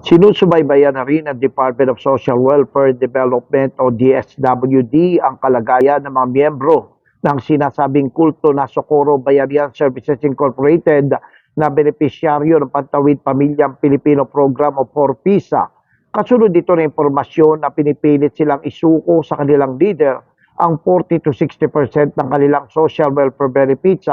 Sinusubaybayan na rin ng Department of Social Welfare Development o DSWD ang kalagayan ng mga miyembro ng sinasabing kulto na Socorro Bayanihan Services Incorporated na benepisyaryo ng Pantawid Pamilyang Pilipino Program o PORPISA. Kasunod dito na impormasyon na pinipilit silang isuko sa kanilang leader ang 40 to 60% ng kanilang social welfare benefits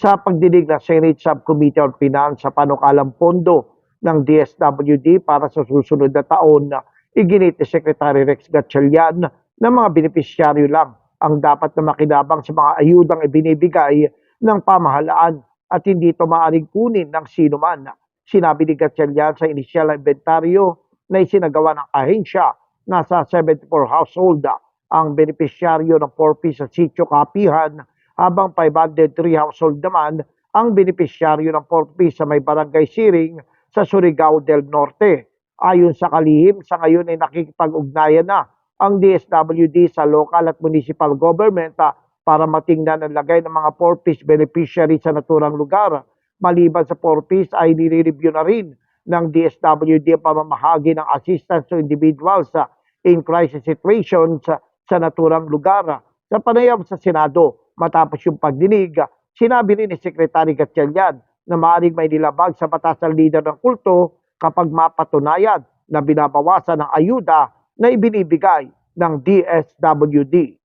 sa pagdinig ng Senate Subcommittee on Finance sa panukalang pondo ng DSWD para sa susunod na taon na iginit ni Secretary Rex Gatchalian na mga benepisyaryo lang ang dapat na makinabang sa mga ayudang ibinibigay ng pamahalaan at hindi ito maaaring kunin ng sino man. Sinabi ni Gatchalian sa inisyal na inventaryo na isinagawa ng ahensya nasa 74 household ang benepisyaryo ng 4P sa sitio Kapihan habang 503 household naman ang benepisyaryo ng 4P sa may barangay Siring sa Surigao del Norte. Ayon sa kalihim, sa ngayon ay nakikipag-ugnayan na ang DSWD sa local at municipal government ah, para matingnan ang lagay ng mga 4Ps beneficiary sa naturang lugar. Maliban sa 4Ps ay nire-review na rin ng DSWD ang pamamahagi ng assistance to individuals ah, in crisis situations ah, sa naturang lugar. Sa panayam sa Senado, matapos yung pagdinig, sinabi rin ni Secretary Gatchalian na maaaring may nilabag sa batas ng leader ng kulto kapag mapatunayan na binabawasan ng ayuda na ibinibigay ng DSWD.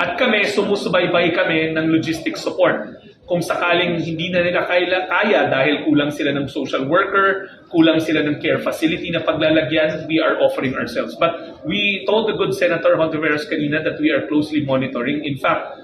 At kami, sumusubaybay kami ng logistic support. Kung sakaling hindi na nila kaya, kaya dahil kulang sila ng social worker, kulang sila ng care facility na paglalagyan, we are offering ourselves. But we told the good Senator Hontiveros kanina that we are closely monitoring. In fact,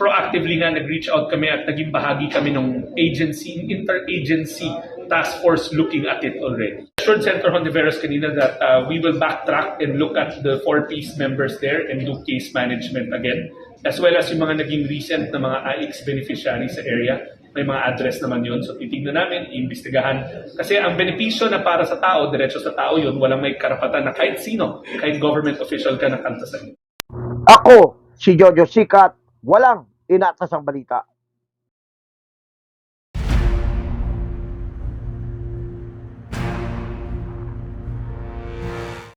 proactively nga nag-reach out kami at naging bahagi kami ng agency, interagency task force looking at it already. Assured Senator Hontiveros kanina that uh, we will backtrack and look at the four piece members there and do case management again as well as yung mga naging recent na mga IX beneficiaries sa area. May mga address naman yun. So titignan namin, iimbestigahan. Kasi ang benepisyo na para sa tao, diretso sa tao yun, walang may karapatan na kahit sino, kahit government official ka na kantasan. Ako, si Jojo Sikat, walang inatasang balita.